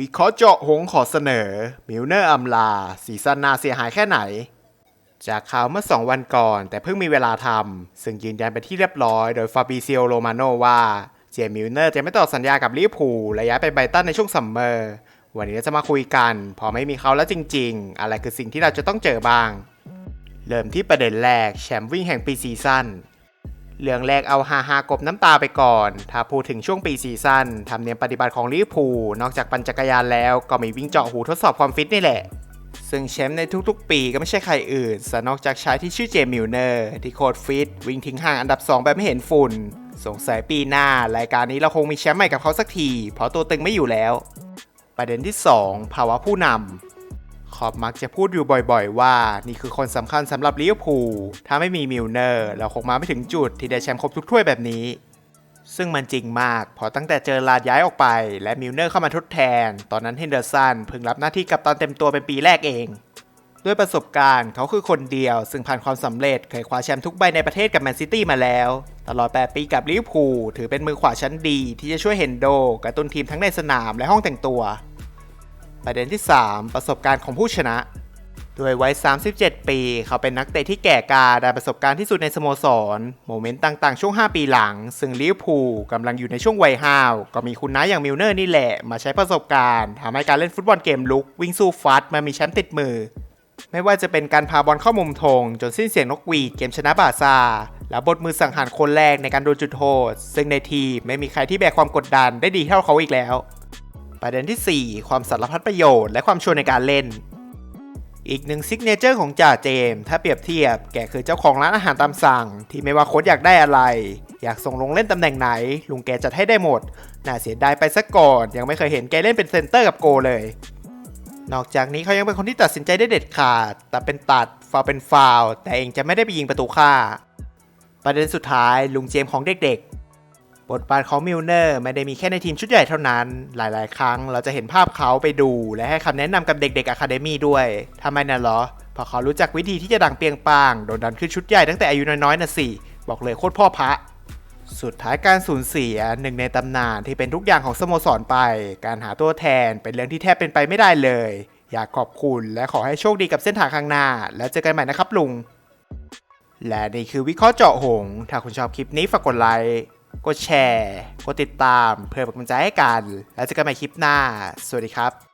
วิเคราะห์เจาะหงขอเสนอ มิลเนอร์อัมลาซีซันนาเสียหายแค่ไหน จากข่าวเมื่อ 2 วันก่อน แต่เพิ่งมีเวลาทำ ซึ่งยืนยันเป็นที่เรียบร้อยโดยฟาบิเซียโรมาโนว่า เจมมิลเนอร์จะไม่ต่อสัญญากับลิเวอร์พูลและย้ายไปไบตันในช่วงซัมเมอร์ วันนี้เราจะมาคุยกัน พอไม่มีเขาแล้วจริง ๆ อะไรคือสิ่งที่เราจะต้องเจอบ้าง เริ่มที่ประเด็นแรกแชมป์วิ่งแห่งปีซีซั่น เรื่องแรกเอาฮาฮากบน้ำตาไปก่อน ถ้าพูดถึงช่วงปีซีซั่นทำเนียมปฏิบัติของลิเวอร์พูลนอกจากปั่นจักรยานแล้วก็มีวิ่งเจาะหูทดสอบความฟิตนี่แหละ ซึ่งแชมป์ในทุกๆ ปีก็ไม่ใช่ใครอื่นสนอกจากชายที่ชื่อเจมิลเนอร์ที่โคตรฟิตวิ่งทิ้งห่างอันดับ 2 แบบไม่เห็นฝุ่น สงสัยปีหน้ารายการนี้เราคงมีแชมป์ใหม่กับเขาสักที เพราะตัวตึงไม่อยู่แล้ว ประเด็นที่ 2 ภาวะผู้นำ ขอบมักจะพูดอยู่บ่อยๆ ว่า นี่คือคนสำคัญสำหรับลิเวอร์พูลถ้าไม่มีมิลเนอร์เราคงมาไม่ถึงจุดที่ได้แชมป์ครบทุกถ้วยแบบนี้ ซึ่งมันจริงมากเพราะตั้งแต่เจอลาดย้ายออกไป และมิลเนอร์เข้ามาทดแทน ตอนนั้นเฮนเดอร์สันเพิ่งรับหน้าที่กัปตันเต็มตัวเป็นปีแรกเองด้วยประสบการณ์เขาคือคนเดียว ซึ่งผ่านความสำเร็จเคยคว้าแชมป์ทุกใบในประเทศกับแมนซิตี้มาแล้ว ตลอด 8 ปีกับลิเวอร์พูลถือเป็นมือขวาชั้นดีที่จะช่วยเฮนโดกระตุ้นทีมทั้งในสนามและห้องแต่งตัว ประเด็นที่ 3 ประสบการณ์ของผู้ชนะด้วยวัย 37 ปี เขาเป็นนักเตะที่แก่กาได้ประสบการณ์ที่สุดในสโมสร โมเมนต์ต่างๆ ช่วง 5 ปีหลัง ซึ่งลิเวอร์พูลกำลังอยู่ในช่วงวัยห้าว ก็มีคุณน้าอย่างมิลเนอร์นี่แหละ มาใช้ประสบการณ์ทำให้การเล่นฟุตบอลเกมลุก วิ่งสู้ฟัดมามีแชมป์ติดมือ ไม่ว่าจะเป็นการพาบอลเข้ามุมธงจนสิ้นเสียงนกหวีดเกมชนะบาร์ซ่าและบทมือสังหารคนแรกในการโดนจุดโทษ ซึ่งในทีมไม่มีใครที่แบกความกดดันได้ดีเท่าเขาอีกแล้ว ประเด็นที่ 4 ความสารพัดประโยชน์และความชัวร์ในการเล่น อีกหนึ่งซิกเนเจอร์ของจ่าเจมส์ถ้าเปรียบเทียบแกคือเจ้าของร้านอาหารตามสั่ง ที่ไม่ว่าโค้ชอยากได้อะไร อยากส่งลงเล่นตำแหน่งไหน ลุงแกจัดให้ได้หมด น่าเสียดายไปสักก่อน ยังไม่เคยเห็นแกเล่นเป็นเซนเตอร์กับโกเลย นอกจากนี้เขายังเป็นคนที่ตัดสินใจได้เด็ดขาด แต่เป็นตัดฟาวเป็นฟาวแต่เองจะไม่ได้ไปยิงประตูฆ่า ประเด็นสุดท้ายลุงเจมส์ของเด็ก บทบาทของมิลเนอร์ไม่ได้มีแค่ในทีมชุดใหญ่เท่านั้น หลาย ๆ ครั้งเราจะเห็นภาพเขาไปดู และให้คำแนะนำกับเด็กๆอะคาเดมี่ด้วยทำไมน่ะหรอเพราะเขารู้จักวิธีที่จะดังเปียงปางโดนดันขึ้นชุดใหญ่ตั้งแต่อายุน้อยๆน่ะสิบอกเลยโคตรพ่อพระสุดท้ายการสูญเสียหนึ่งในตำนานที่เป็นทุกอย่างของสโมสรไป การหาตัวแทนเป็นเรื่องที่แทบเป็นไปไม่ได้เลย อยากขอบคุณและขอให้โชคดีกับเส้นทางข้างหน้า แล้วเจอกันใหม่นะครับลุง และนี่คือวิเคราะห์เจาะหง ถ้าคุณชอบคลิปนี้ฝากกดไลค์ กดแชร์ กดติดตาม เพื่อเป็นกำลังใจให้กัน แล้วเจอกันใหม่คลิปหน้า สวัสดีครับ